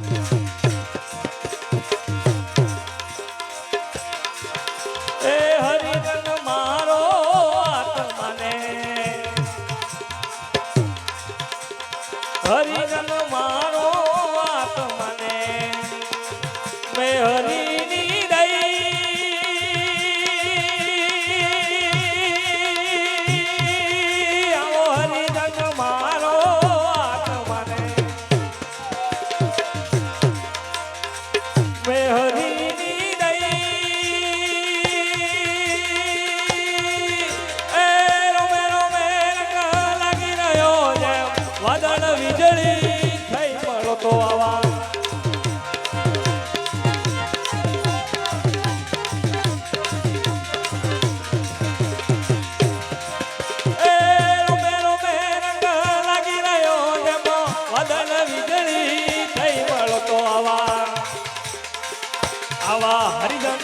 Yeah.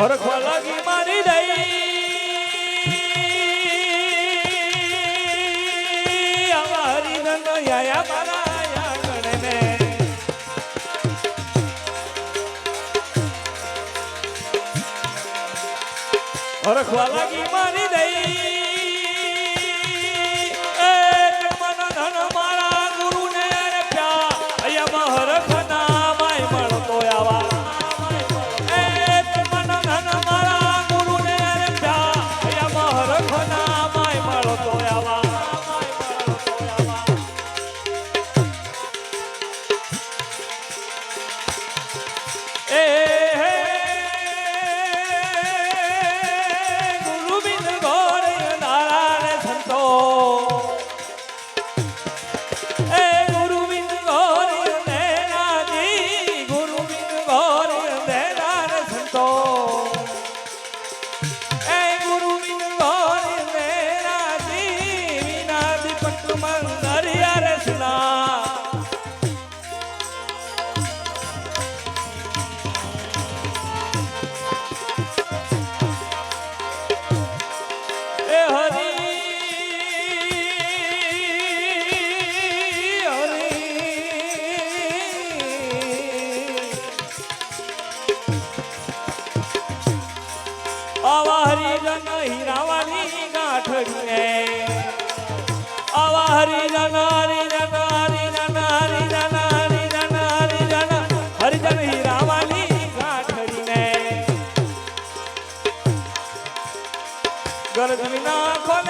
હરખવા લાગી મારી દઈ. અમારી હરિનંદ યાયા મારા હરખવા લાગી મારી મંગરિયા રચના. આવા હરિજન હીરાવાની ગાંઠડીને ગરજ વિના ખોલે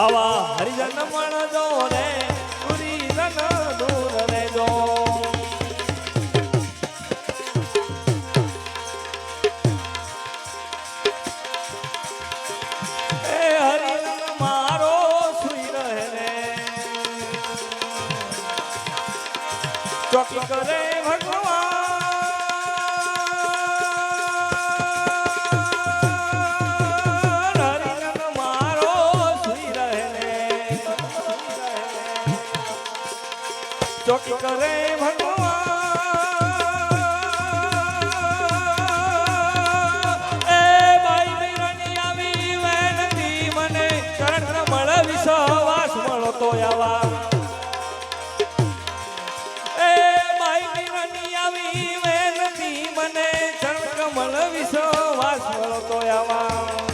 આવા હરિજન ચોકી કરે ભગવાન. એ બાઈ મેરાની આવી વેનતી મને કરણ મળે વિશ્વાસ મળો તો એ બાઈ મેરાની આવી મને ચરણ કમળ વિશ્વાસ મળો આવા.